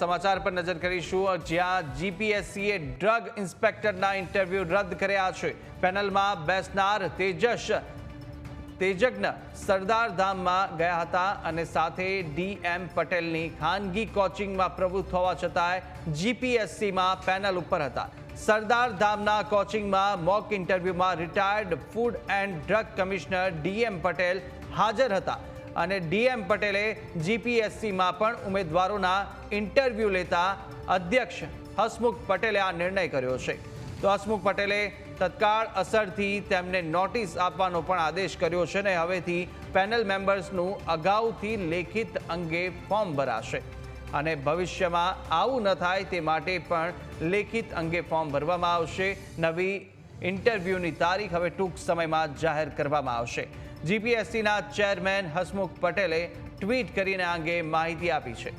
સમાચાર પર નજર કરીશું. જ્યાં જીપીએસસીએ ડ્રગ ઇન્સ્પેક્ટરના ઇન્ટરવ્યૂ રદ કર્યા છે. પેનલમાં બેસનાર તેજસ, તેજજ્ઞ સરદાર ધામમાં ગયા હતા અને સાથે ડીએમ પટેલની ખાનગી કોચિંગમાં પ્રવૃત્ત હોવા છતાંય જીપીએસસીમાં પેનલ ઉપર હતા. સરદાર ધામના કોચિંગમાં mock ઇન્ટરવ્યૂમાં retired food and drug commissioner D M Patel હાજર હતા. અને ડીએમ પટેલે જીપીએસસીમાં પણ ઉમેદવારોના ઇન્ટરવ્યૂ લેતા અધ્યક્ષ હસમુખ પટેલે આ નિર્ણય કર્યો છે. તો હસમુખ પટેલે તત્કાળ અસરથી તેમને નોટિસ આપવાનો પણ આદેશ કર્યો છે અને હવેથી પેનલ મેમ્બર્સનું અગાઉથી લેખિત અંગે ફોર્મ ભરાશે. અને ભવિષ્યમાં આવું ન થાય તે માટે પણ લેખિત અંગે ફોર્મ ભરવામાં આવશે. નવી ઇન્ટરવ્યૂની તારીખ હવે ટૂંક સમયમાં જાહેર કરવામાં આવશે. જીપીએસસીના ચેરમેન હસમુખ પટેલે ટ્વીટ કરીને આ અંગે માહિતી આપી છે.